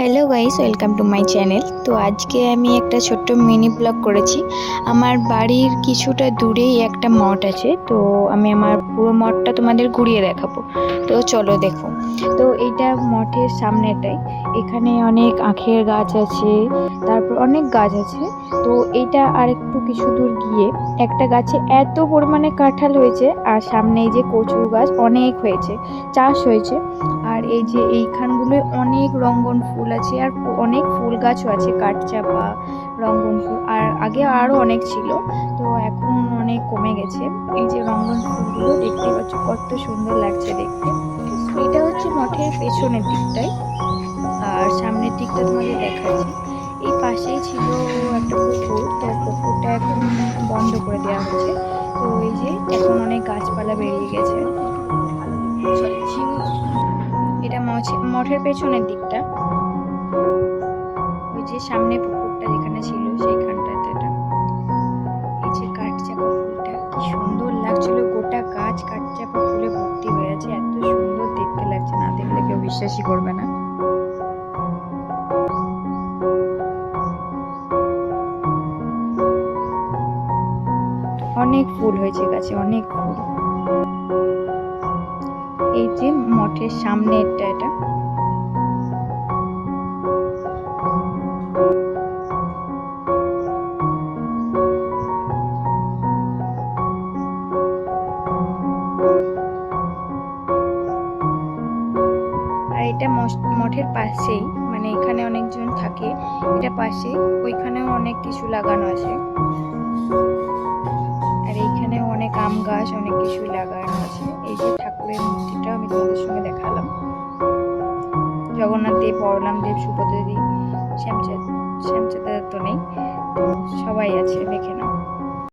Hello guys welcome to my channel তো আজকে আমি একটা ছোট্ট মিনি ব্লগ করেছি। আমার বাড়ির কিছুটা দূরেই একটা মঠ আছে। তো আমি আমার পুরো মঠটা তোমাদের ঘুরিয়ে দেখাবো। তো চলো দেখো। তো এইটা মঠের সামনেটাই। এখানে অনেক আখের গাছ আছে, তারপর অনেক গাছ আছে। তো এটা আর একটু কিছু দূর গিয়ে একটা গাছে এত পরিমাণে কাঁঠাল হয়েছে আর সামনে এই যে কচু গাছ অনেক হয়েছে, চাষ হয়েছে। আর এই যে এইখানগুলোয় অনেক রঙ্গন ফুল আছে আর অনেক ফুল গাছও আছে, কাঠচাপা, রঙ্গন ফুল, আর আগে আরও অনেক ছিল। তো এখন অনেক কমে গেছে। এই যে রঙ্গন ফুলগুলো দেখতে পাচ্ছ, কত সুন্দর লাগছে দেখতে। এটা হচ্ছে মঠের পেছনের দিকটাই আর সামনের দিকটা তোমাদের দেখাচ্ছি। এই পাশেই ছিল একটা পুকুর। তো পুকুরটা এখন বন্ধ করে দেওয়া হয়েছে তো এই যে এখন অনেক গাছপালা বেরিয়ে গেছে। এটা মঠের পেছনের দিকটা। ওই যে সামনে পুকুরটা যেখানে ছিল সেইখানটাতে এটা। এই যে কাঠচাপা ফুলটা, কি সুন্দর লাগছিল। গোটা গাছ কাঠচাপা ফুলে ভর্তি হয়ে আছে। এত সুন্দর দেখতে লাগছে। না দেখলে কেউ বিশ্বাসই করবে না। অনেক ফুল হয়েছে গাছে, অনেক ফুল। এই যে মঠের সামনেরটা এটা। এটা মশ- মঠের পাশেই মানে এখানে অনেকজন থাকে, এটা পাশে ওইখানেও অনেক কিছু লাগানো আছে। জগন্নাথ দেব বলরাম দেব সুভদ্রা দেব শ্যামচাঁদ শ্যামচাঁদ তো নেই। সবাই আছে দেখে নাও।